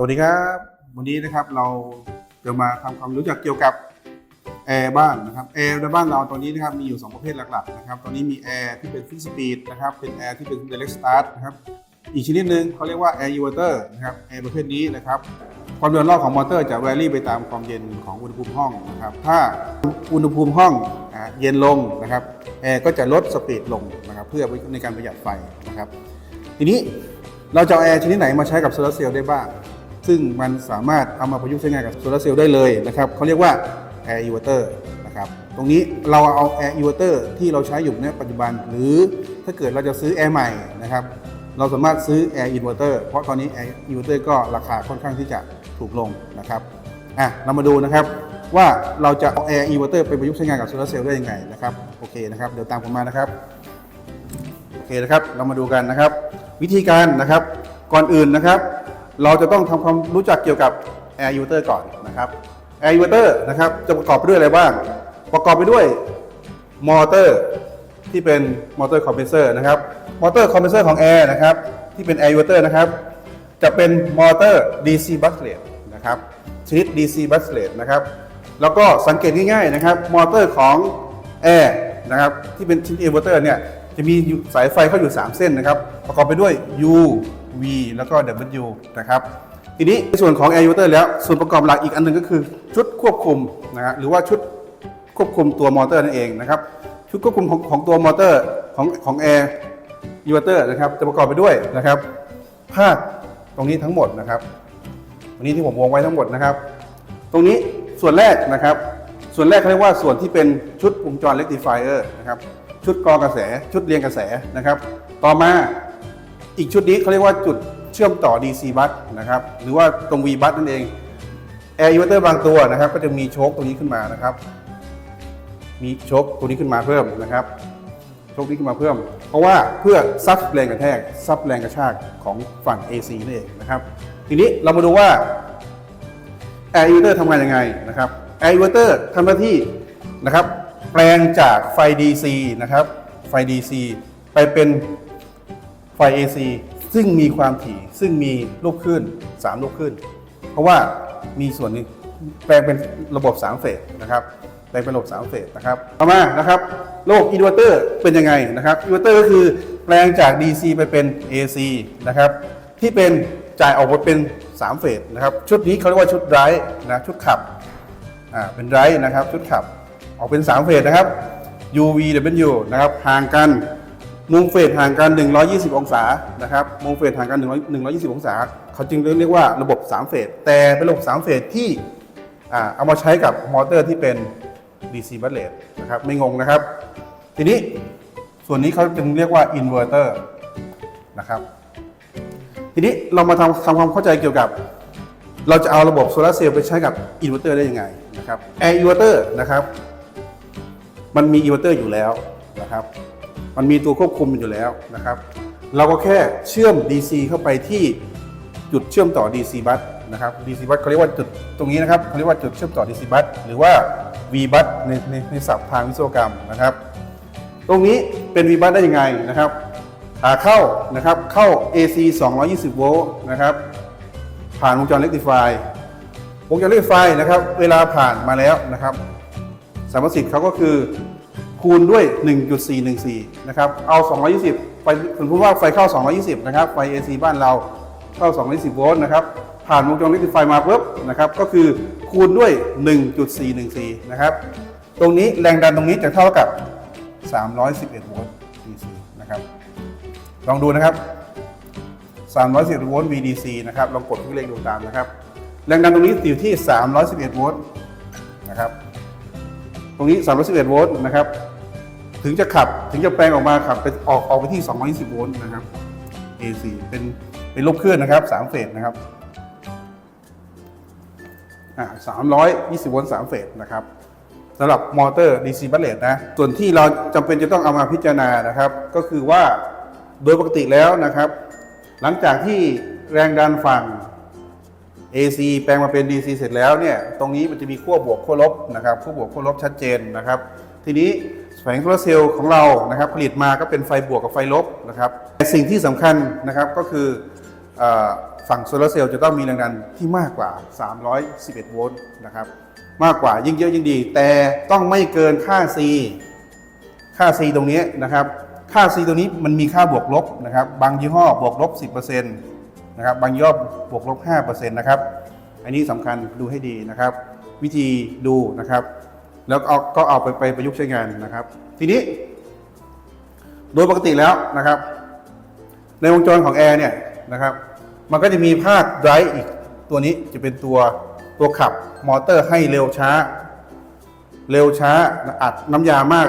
สวัสดีครับ วันนี้นะครับเราจะมาทำความรู้จักเกี่ยวกับแอร์บ้านนะครับแอร์ในบ้านเราตอนนี้นะครับมีอยู่ 2 ประเภทหลักๆนะครับตอนนี้มีแอร์ที่เป็นฟิกสปีดนะครับเป็นแอร์ที่เป็น direct start นะครับอีกชนิดหนึ่งเขาเรียกว่าแอร์ inverter นะครับแอร์ประเภทนี้นะครับความเดินรอบของมอเตอร์จะแวรี่ไปตามความเย็นของอุณหภูมิห้องนะครับถ้าอุณหภูมิห้องเย็นลงนะครับแอร์ก็จะลดสปีดลงนะครับเพื่อในการประหยัดไฟนะครับทีนี้เราจะเอาแอร์ชนิดไหนมาใช้กับโซลาร์เซลล์ได้บ้าง ซึ่งมันสามารถเอามาประยุกต์ใช้งานกับโซลาร์เซลล์ได้เลยนะครับเขาเรียกว่าแอร์อินเวอร์เตอร์นะครับตรงนี้เราเอาแอร์อินเวอร์เตอร์ที่เราใช้อยู่ในปัจจุบัน หรือถ้าเกิดเราจะซื้อแอร์ใหม่นะครับเราสามารถซื้อแอร์อินเวอร์เตอร์เพราะตอนนี้แอร์อินเวอร์เตอร์ก็ราคาค่อนข้างที่จะถูกลงนะครับอะเรามาดูนะครับว่าเราจะเอาแอร์อินเวอร์เตอร์ไปประยุกต์ใช้งานกับโซลาร์เซลล์ได้ยังไงนะครับโอเคนะครับเดี๋ยวตามผมมานะครับโอเคนะครับเรามาดูกันนะครับ วิธีการนะครับก่อนอื่นนะครับ เราจะต้องทำความรู้จักเกี่ยวกับ Air u t e r ก่อนนะครับ Air u t e r นะครับจะประกอบไปด้วยอะไรบ้าง ประกอบไปด้วยมอเตอร์ที่เป็นมอเตอร์คอมเพรสเซอร์นะครับ มอเตอร์คอมเพรสเซอร์ของแอร์นะครับที่เป็น Air u t e r นะครับจะเป็นมอเตอร์ DC b u s l e t นะครับชนิด DC b u s l e t นะครับแล้วก็สังเกตง่ายๆนะครับมอเตอร์ของ Air นะครับที่เป็นชิ้นอินเวอร์เตอร์เนี่ยจะมีสายไฟเข้าอยู่ 3 เส้นนะครับ ประกอบไปด้วย U V แล้วก็ W นะครับทีนี้ในส่วนของ Air Inverter แล้วส่วนประกอบหลักอีกอันหนึงก็คือชุดควบคุมนะฮะหรือว่าชุดควบคุมตัวมอเตอร์นั่นเองนะครับชุดควบคุมของของตัวมอเตอร์ของของ Air Inverter นะครับจะประกอบไปด้วยนะครับภาคตรงนี้ทั้งหมดนะครับวันนี้ที่ผมวงไว้ทั้งหมดนะครับ ตรงนี้ส่วนแรกนะครับ ส่วนแรกเขาเรียกว่าส่วนที่เป็นชุดวงจรเ e ก t ิฟายเออร์นะครับชุดกรองกระแสชุดเรียงกระแสนะครับ ต่อมา อีกชุดนี้เขาเรียกว่าจุดเชื่อมต่อ DC บัสนะครับหรือว่าตรง V บัสนั่นเอง Air Inverter บางตัวนะครับก็จะมีโชคตรงนี้ขึ้นมานะครับ มีโชคตัวนี้ขึ้นมาเพิ่มนะครับโชคนี้ขึ้นมาเพิ่ม เพราะว่าเพื่อซับแรงกระแทกซับแรงกระชากของฝั่ง AC นั่นเองนะครับทีนี้เรามาดูว่า Air Inverter ทำงานยังไงนะครับ Air Inverter ทำหน้าที่นะครับแปลงจากไฟ DC นะครับไฟ DC ไปเป็น ไฟ AC ซึ่งมีความถี่ซึ่งมีลูกคลื่น3ลูกคลื่นเพราะว่ามีส่วนหนึงแปลงเป็นระบบ3เฟสนะครับแปลงเป็นระบบ3เฟสนะครับต่อมานะครับระบบอินเวอร์เตอร์เป็นยังไงนะครับอินเวอร์เตอร์ก็คือแปลงจาก DC ไปเป็น AC นะครับที่เป็นจ่ายออกมาเป็น 3 เฟสนะครับชุดนี้เขาเรียกว่าชุดไรนะชุดขับอ่าเป็นไรนะครับชุดขับออกเป็น 3 เฟสนะครับ UV W นะครับห่างกัน มุมเฟสห่างกัน 120 องศานะครับมุมเฟสห่างกัน 120 องศา เขาจึงเรียกว่าระบบ 3 เฟสแต่เป็นระบบ 3 เฟสที่เอามาใช้กับมอเตอร์ที่เป็น DC b u s l e t นะครับไม่งงนะครับ ทีนี้ส่วนนี้เขาจึงเรียกว่าอินเวอร์เตอร์นะครับทีนี้เรามาทำทำความเข้าใจเกี่ยวกับ เราจะเอาระบบโซลาเซลล์ไปใช้กับอินเวอร์เตอร์ได้ยังไงนะครับแอร์อินเวอร์เตอร์นะครับมันมีอินเวอร์เตอร์อยู่แล้วนะครับ มันมีตัวควบคุมอยู่แล้วนะครับ เราก็แค่เชื่อม DC เข้าไปที่จุดเชื่อมต่อ DC บัสนะครับ DC บัสเขาเรียกว่าจุดตรงนี้นะครับเขาเรียกว่าจุดเชื่อมต่อ DC บัสหรือว่า V บัสในในในศัพท์ทางวิศวกรรมนะครับ ตรงนี้เป็น V บัสได้ยังไงนะครับขาเข้านะครับเข้า AC 220 โวลต์นะครับ ผ่านวงจรเ e ก t ิฟายวงจรเ e ก t ิฟายนะครับ เวลาผ่านมาแล้วนะครับสามสิทธิ์เขาก็คือ คูณด้วย 1.414 นะครับ เอา 220ไฟสมมติว่าไฟเข้า 220 นะครับ ไฟ AC บ้านเราเข้า 220 โวลต์นะครับ ผ่านวงจรเ e ก t ิฟายมาปุ๊บนะครับ ก็คือคูณด้วย 1.414 นะครับ ตรงนี้แรงดันตรงนี้จะเท่ากับ 311 โวลต์ DC นะครับ ลองดูนะครับ 311 โวลต์ VDC นะครับ ลองกดที่เลขดูตามนะครับ แรงดันตรงนี้อยู่ที่ 311 โวลต์ นะครับ ตรงนี้ 311 โวลต์ นะครับ ถึงจะขับถึงจะแปลงออกมาขับไปออกออกไปที่ 220 โวลต์นะครับ AC เป็นเป็นลบเคลื่อนนะครับ3เฟสนะครับอ่า320 โวลต์3เฟสนะครับสำหรับมอเตอร์ DC บัลเลตนะ ส่วนที่เราจำเป็นจะต้องเอามาพิจารณานะครับ ก็คือว่าโดยปกติแล้วนะครับ หลังจากที่แรงดันฝั่ง AC แปลงมาเป็น DC เสร็จแล้วเนี่ย ตรงนี้มันจะมีขั้วบวกขั้วลบนะครับ ขั้วบวกขั้วลบชัดเจนนะครับ ทีนี้ แผงโซลาร์เซลล์ของเรานะครับผลิตมาก็เป็นไฟบวกกับไฟลบนะครับแต่สิ่งที่สำคัญนะครับก็คือออฝั่งโซลาร์เซลล์จะต้องมีแรงดันที่มากกว่า 311 โวลต์นะครับมากกว่ายิ่งเยอะยิ่งดี แต่ต้องไม่เกินค่า C ค่า C ตรงนี้นะครับค่า C ตรงนี้มันมีค่าบวกลบนะครับบางยี่ห้อบวกลบ 10%นะครับบางยี่ห้อบวกลบ 5%นะครับอันนี้สำคัญดูให้ดีนะครับ วิธีดูนะครับ แล้วเอาก็เอาไปไปประยุกต์ใช้งานนะครับ ทีนี้ โดยปกติแล้วนะครับ ในวงจรของแอร์เนี่ยนะครับ มันก็จะมีภาคไดรฟ์อีกตัวนี้จะเป็นตัวตัวขับมอเตอร์ให้เร็วช้า เร็วช้าอัดน้ำยามาก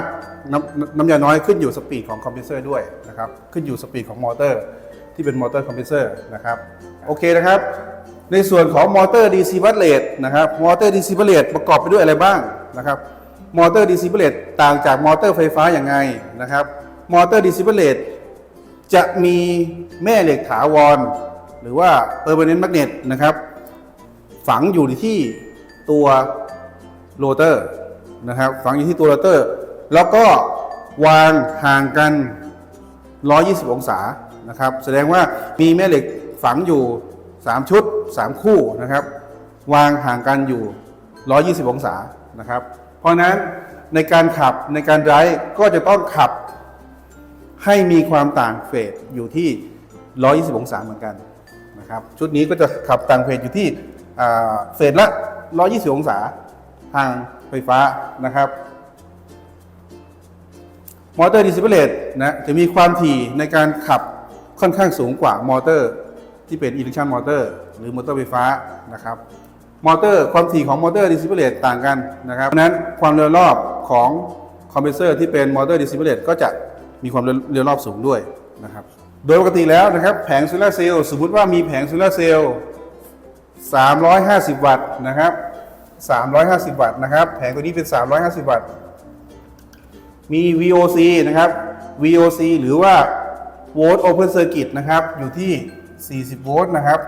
น้ำน้ำยาน้อยขึ้นอยู่สปีดของคอมเพรสเซอร์ด้วยนะครับ ขึ้นอยู่สปีดของมอเตอร์ ที่เป็นมอเตอร์คอมเพรสเซอร์นะครับ โอเคนะครับ ในส่วนของมอเตอร์ DC บัตเลตนะครับมอเตอร์ DC บัตเลตประกอบไปด้วยอะไรบ้างนะครับมอเตอร์ DC บัตเลตต่างจากมอเตอร์ไฟฟ้าอย่างไงนะครับมอเตอร์ DC บัตเลตจะมีแม่เหล็กถาวร หรือว่า permanent magnet นะครับ ฝังอยู่ที่ตัวโรเตอร์นะครับฝังอยู่ที่ตัวโรเตอร์ แล้วก็วางห่างกัน 120 องศานะครับ แสดงว่ามีแม่เหล็กฝังอยู่ 3 ชุด 3 คู่นะครับ วางห่างกันอยู่ 120 องศานะครับ เพราะนั้นในการขับในการไรฟ์ก็จะต้องขับให้มีความต่างเฟสอยู่ที่ 120 องศาเหมือนกันนะครับชุดนี้ก็จะขับต่างเฟสอยู่ที่เฟสละ 120 องศาทางไฟฟ้านะครับมอเตอร์ดิส i เลตนะจะมีความถี่ในการขับค่อนข้างสูงกว่ามอเตอร์ ที่เป็นอินดักชันมอเตอร์หรือมอเตอร์ไฟฟ้านะครับมอเตอร์ความถี่ของมอเตอร์ดิส i เลตต่างกันนะครับเพราะนั้นความเร็วรอบของคอมเพรสเซอร์ที่เป็นมอเตอร์ดิส i เลตก็จะมีความเร็วรอบสูงด้วยนะครับโดยปกติแล้วนะครับแผงโซลาร์เซลล์สมมุติว่ามีแผงโซลาร์เซลล์350 วัตต์นะครับ350 วัตต์นะครับแผงตัวนี้เป็น 350 วัตต์ มี VOC นะครับ VOC หรือว่า Volt Open Circuit นะครับอยู่ที่ 40 โวลต์นะครับ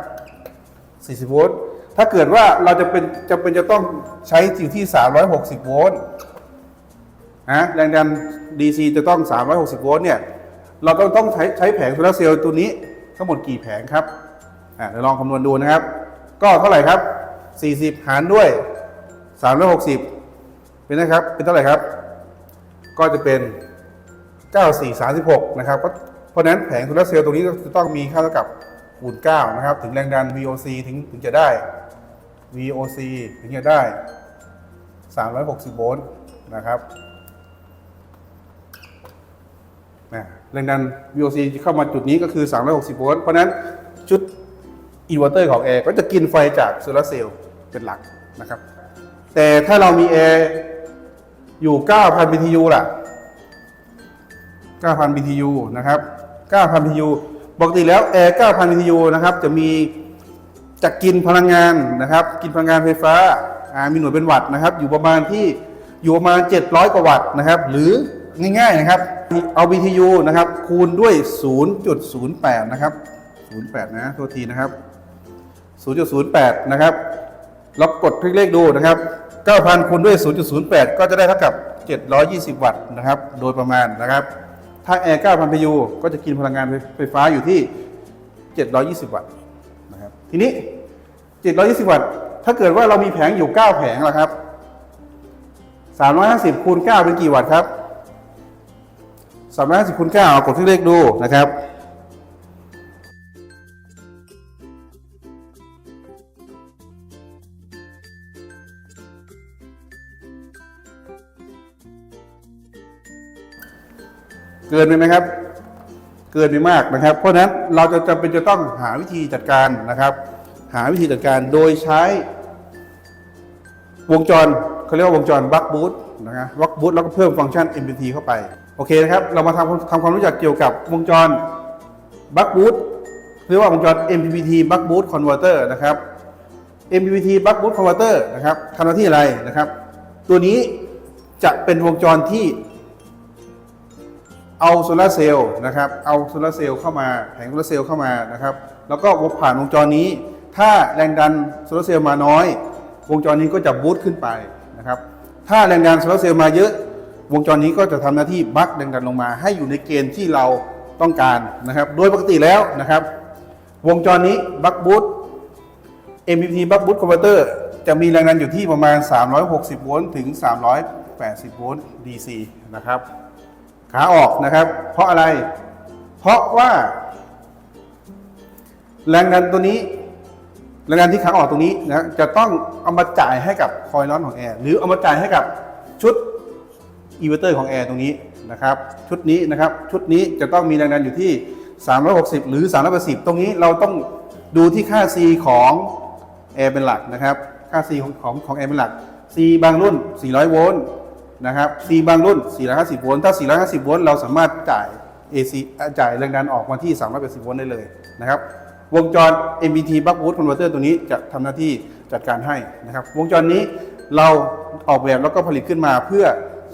40 โวลต์ ถ้าเกิดว่าเราจะเป็นจะเป็นจะต้องใช้อยู่ที่ 360 โวลต์นะแรงดัน DC จะต้อง 360 โวลต์เนี่ย เราก็ต้องใช้ใช้แผงโซลาร์เซลล์ตัวนี้ทั้งหมดกี่แผงครับอ่าเดี๋ยวลองคำนวณดูนะครับ ก็เท่าไหร่ครับ 40 หารด้วย 360 เป็นนะครับ เป็นเท่าไหร่ครับ ก็จะเป็น 9436 นะครับ เพราะเพราะนั้นแผงโซลาร์เซลล์ตรงนี้จะต้องมีค่าเท่ากับ คูณ9นะครับ ถึงแรงดัน VOC ถึงถึงจะได้ VOC ถึงจะได้ 360 โวลต์นะครับแรงดัน VOC เข้ามาจุดนี้ก็คือ 360 โวลต์เพราะฉะนั้นชุดอินเวอร์เตอร์ของแอร์ก็จะกินไฟจากโซลาร์เซลล์เป็นหลักนะครับ แต่ถ้าเรามีแอร์อยู่ 9,000 BTU ล่ะ 9,000 BTU นะครับ 9,000 BTU ปกติแล้วแอร์9,000 BTU นะครับจะมีจะกินพลังงานนะครับ กินพลังงานไฟฟ้ามีหน่วยเป็นวัตต์นะครับ อยู่ประมาณที่อยู่ประมาณ 700 กว่าวัตต์นะครับ หรือง่ายๆนะครับ เอา BTU นะครับ คูณด้วย 0.08 นะครับ 08 นะโทษทีนะครับ 0.08 นะครับเรากดคลิกเลขดูนะครับ 9,000 คูณด้วย 0.08 ก็จะได้เท่ากับ 720 วัตต์นะครับ โดยประมาณนะครับ ถ้าแอร์ 9,000 PU ก็จะกินพลังงานไฟฟ้าอยู่ที่ 720 วัตต์นะครับ ทีนี้ 720 วัตต์ ถ้าเกิดว่าเรามีแผงอยู่ 9 แผงล่ะครับ 350คูณ9เป็นกี่วัตต์ครับ 350คูณ9เอากดที่เลขดูนะครับ เกินไปไหมครับ เกินไปมากนะครับ เพราะฉะนั้นเราจะจำเป็นจะต้องหาวิธีจัดการนะครับ หาวิธีจัดการโดยใช้ วงจรเขาเรียกว่าวงจรบัคบูตนะครับบัคบูตแล้วก็เพิ่มฟังก์ชัน MPT เข้าไปโอเคนะครับ เรามาทำทำความรู้จักเกี่ยวกับวงจรบัคบูตเรียกว่าวงจร MPPT Buck Boost Converter นะครับ MPPT Buck Boost Converter นะครับทำหน้าที่อะไรนะครับ ตัวนี้จะเป็นวงจรที่ เอาโซลาร์เซลล์นะครับ เอาโซลาร์เซลล์เข้ามาแผงโซลาร์เซลล์เข้ามานะครับ แล้วก็ผ่านวงจรนี้ ถ้าแรงดันโซลาร์เซลล์มาน้อย วงจรนี้ก็จะบูตขึ้นไปนะครับ ถ้าแรงดันโซลาร์เซลล์มาเยอะ วงจรนี้ก็จะทำหน้าที่บักแรงดันลงมา ให้อยู่ในเกณฑ์ที่เราต้องการนะครับ โดยปกติแล้วนะครับ วงจรนี้บัคบูท MPPT บัคบูทคอนเวเตอร์จะมีแรงดันอยู่ที่ประมาณ 360 โวลต์ถึง 380 โวลต์ DC นะครับ ขาออกนะครับ เพราะอะไร เพราะว่า แรงดันตัวนี้ แรงดันที่ขาออกตรงนี้นะจะต้องเอามาจ่ายให้กับคอยล์ร้อนของแอร์หรือเอามาจ่ายให้กับชุดอินเวอร์เตอร์ของแอร์ตรงนี้นะครับ ชุดนี้นะครับ ชุดนี้จะต้องมีแรงดันอยู่ที่ 360 หรือ380ตรงนี้เราต้องดูที่ค่า C ของแอร์เป็นหลักนะครับ ค่า C ของของของแอร์เป็นหลัก C บางรุ่น 400 โวลต์ นะครับ C บางรุ่น 450 โวลต์ ถ้า 450 โวลต์ เราสามารถจ่าย AC จ่ายแรงดันออกมาที่ 380 โวลต์ได้เลยนะครับ วงจร MPT Buckwood Converter ตัวนี้จะทำหน้าที่จัดการให้นะครับ วงจรนี้เราออกแบบแล้วก็ผลิตขึ้นมาเพื่อ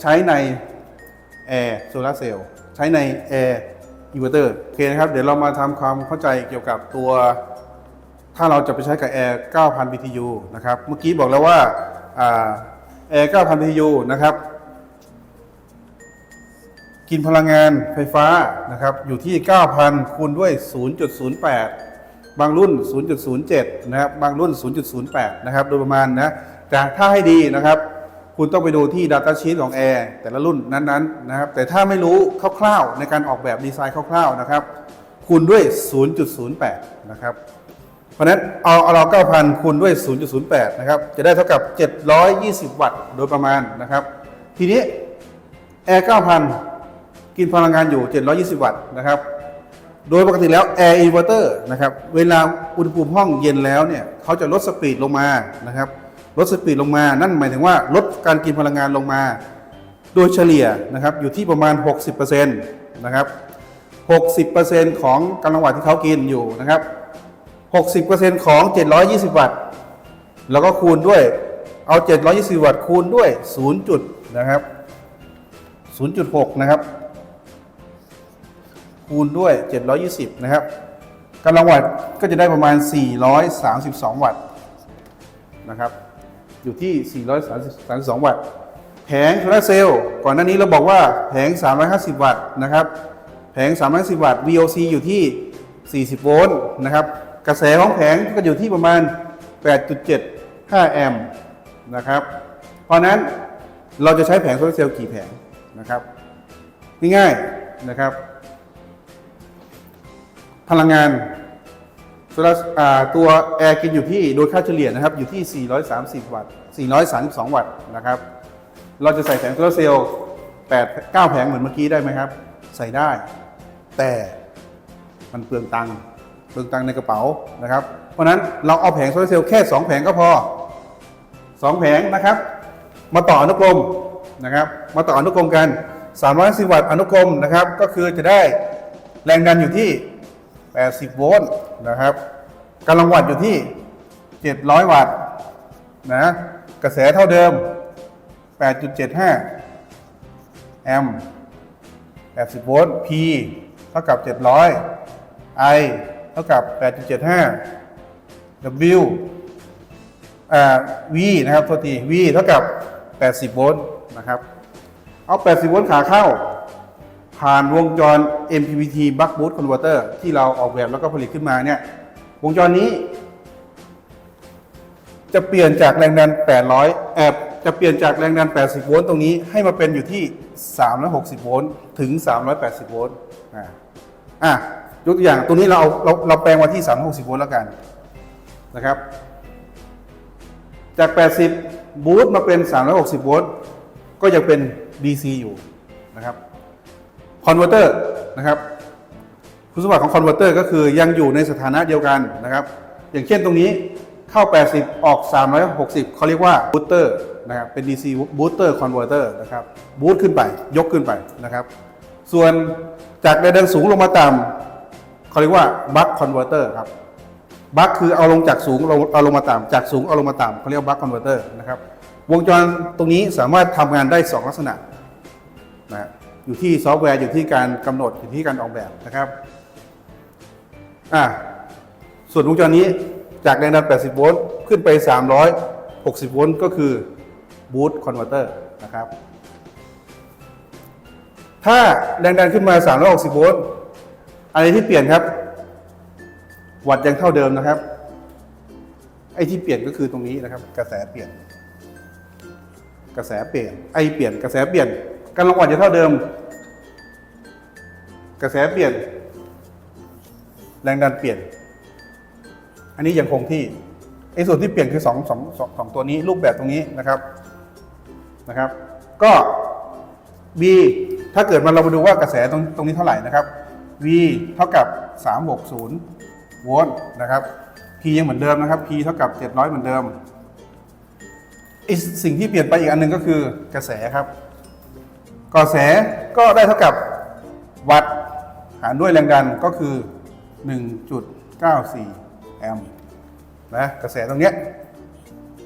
ใช้ใน Air Solar Cell ใช้ใน Air Inverter โอเคนะครับ เดี๋ยวเรามาทำความเข้าใจเกี่ยวกับตัวถ้าเราจะไปใช้กับ Air 9,000 BTU นะครับ เมื่อกี้บอกแล้วว่าแอ่า Air 9,000 BTU นะครับ กินพลังงานไฟฟ้านะครับอยู่ที่ 9,000 คูณด้วย 0.08 บางรุ่น 0.07 นะครับบางรุ่น 0.08 นะครับโดยประมาณนะแต่ถ้าให้ดีนะครับ คุณต้องไปดูที่ Data Sheet ของ Air แต่ละรุ่นนั้นๆนะครับแต่ถ้าไม่รู้คร่าวๆ ในการออกแบบดีไซน์คร่าวๆนะครับคูณด้วย 0.08 นะครับเพราะนั้นเอาเอาเรา9,000 คูณด้วย 0.08 นะครับ จะได้เท่ากับ 720 วัตต์ โดยประมาณนะครับ ทีนี้ Air 9,000 กินพลังงานอยู่ 720 วัตต์นะครับ โดยปกติแล้ว Air Inverter นะครับ เวลาอุณหภูมิห้องเย็นแล้วเนี่ยเขาจะลดสปีดลงมานะครับ ลดสปีดลงมา นั่นหมายถึงว่าลดการกินพลังงานลงมา โดยเฉลี่ยนะครับอยู่ที่ประมาณ 60%นะครับ 60%ของกำลังวัตต์ที่เขากินอยู่นะครับ 60%ของ 720 วัตต์ แล้วก็คูณด้วยเอา 720 วัตต์คูณด้วย 0 จุดนะครับ 0.6 นะครับ คูณด้วย 720 นะครับกำลังวัตต์ก็จะได้ประมาณ 432 วัตต์นะครับ อยู่ที่ 432 วัตต์ แผงโซลาเซลล์ก่อนหน้านี้เราบอกว่าแผง 350 วัตต์นะครับ แผง 350 วัตต์ VOC อยู่ที่ 40 โวลต์นะครับ กระแสของแผงก็อยู่ที่ประมาณ 8.75 แอมป์นะครับ เพราะนั้นเราจะใช้แผงโซลาเซลล์กี่แผงนะครับ ง่ายๆนะครับ พลังงานตัวแอร์กินอยู่ที่โดยค่าเฉลี่ยนะครับอยู่ที่ 430 วัตต์ 432 วัตต์นะครับ เราจะใส่แผงโซลาร์เซลล์8 9 แผงเหมือนเมื่อกี้ได้ไหมครับ ใส่ได้ แต่มันเปลืองตังค์เปลืองตังค์ในกระเป๋านะครับ เพราะนั้นเราเอาแผงโซลาร์เซลล์แค่ 2 แผงก็พอ 2 แผงนะครับ มาต่ออนุกรมนะครับ มาต่ออนุกรมกัน 310 วัตต์อนุกรมนะครับ ก็คือจะได้แรงดันอยู่ที่ 80 โวลต์นะครับกำลังวัตต์อยู่ที่ 700 วัตต์นะกระแสเท่าเดิม 8.75 แอมป์80 โวลต์ P เท่ากับ 700 I เท่ากับ 8.75 W อ่า V นะครับโทษที V เท่ากับ 80 โวลต์นะครับ เอา 80 โวลต์ขาเข้า ผ่านวงจร MPPT Buck Boost Converter ที่เราออกแบบแล้วก็ผลิตขึ้นมาเนี่ยวงจรนี้ จะเปลี่ยนจากแรงดัน 800แอบจะเปลี่ยนจากแรงดัน 80 โวลต์ตรงนี้ให้มาเป็นอยู่ที่ 360 โวลต์ถึง 380 โวลต์อ่าอะยกตัวอย่างตรงนี้เราเอาเราเราแปลงมาที่ 360 โวลต์แล้วกันนะครับ จาก 80 บูสต์มาเป็น 360 โวลต์ก็ยังเป็น DC อยู่นะครับ คอนเวอร์เตอร์นะครับคุณสมบัติของคอนเวอร์เตอร์ก็คือยังอยู่ในสถานะเดียวกันนะครับ อย่างเช่นตรงนี้เข้า 80 ออก 360 เขาเรียกว่าบูสเตอร์นะครับเป็น DC บูสเตอร์คอนเวอร์เตอร์นะครับบูสต์ขึ้นไปยกขึ้นไปนะครับ ส่วนจากแรงดันสูงลงมาต่ำเขาเรียกว่าบัคคอนเวอร์เตอร์ครับบัคคือเอาลงจากสูงเอาลงมาต่ำจากสูงเอาลงมาต่ำเขาเรียกบัคคอนเวอร์เตอร์นะครับวงจรตรงนี้สามารถทำงานได้ 2 ลักษณะนะครับ อยู่ที่ซอฟต์แวร์อยู่ที่การกำหนดอยู่ที่การออกแบบนะครับอ่าส่วนวงจรนี้จากแรงดัน 80 โวลต์ขึ้นไป 360 โวลต์ก็คือบูตคอนเวอร์เตอร์นะครับ ถ้าแรงดันขึ้นมา 360 โวลต์อะไรที่เปลี่ยนครับ วัดยังเท่าเดิมนะครับ ไอ้ที่เปลี่ยนก็คือตรงนี้นะครับ กระแสเปลี่ยน กระแสเปลี่ยน ไอเปลี่ยน กระแสเปลี่ยน กำลังวัดยังเท่าเดิม กระแสเปลี่ยน แรงดันเปลี่ยน อันนี้ยังคงที่ไอ้ส่วนที่เปลี่ยนคือสองสองสองสองตัวนี้รูปแบบตรงนี้นะครับนะครับ ก็ B ถ้าเกิดมันเรามาดูว่ากระแสตรงตรงนี้เท่าไหร่นะครับ V เท่ากับ 360 โวลต์นะครับ P ยังเหมือนเดิมนะครับ P เท่ากับ 700 เหมือนเดิมอีกสิ่งที่เปลี่ยนไปอีกอันหนึงก็คือกระแสครับ กระแสก็ได้เท่ากับวัตต์หารด้วยแรงดันก็คือ 1.94 แอมป์นะกระแสตรงเนี้ย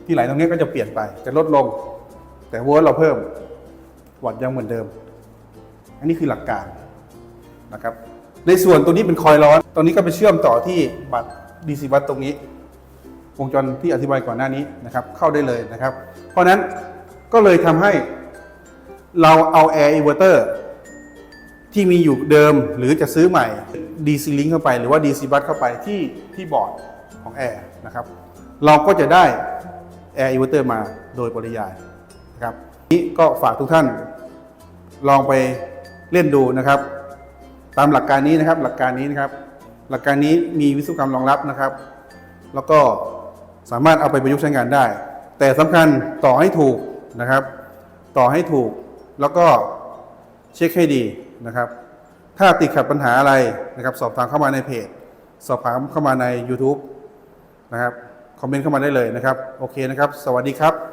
ที่ไหลตรงนี้ก็จะเปลี่ยนไปจะลดลง แต่โวลต์เราเพิ่ม วัตต์ยังเหมือนเดิม อันนี้คือหลักการนะครับในส่วนตัวนี้เป็นคอยล์ร้อน ตรงนี้ก็ไปเชื่อมต่อที่บัตร DC วัตต์ตรงนี้ วงจรที่อธิบายก่อนหน้านี้นะครับ เข้าได้เลยนะครับ เพราะฉะนั้นก็เลยทำให้ เราเอา Air Inverter ที่มีอยู่เดิมหรือจะซื้อใหม่ DC Link เข้าไปหรือว่า DC Bus เข้าไปที่ที่บอร์ดของ Air นะครับ เราก็จะได้ Air Inverter มาโดยปริยายนะครับนี้ก็ฝากทุกท่านลองไปเล่นดูนะครับ ตามหลักการนี้นะครับ หลักการนี้นะครับ หลักการนี้มีวิศวกรรมรองรับนะครับ แล้วก็สามารถเอาไปประยุกต์ใช้งานได้ แต่สำคัญต่อให้ถูกนะครับ ต่อให้ถูก แล้วก็เช็คให้ดีนะครับ ถ้าติดขัดปัญหาอะไรนะครับ สอบถามเข้ามาในเพจ สอบถามเข้ามาใน YouTube นะครับ คอมเมนต์เข้ามาได้เลยนะครับ โอเคนะครับ สวัสดีครับ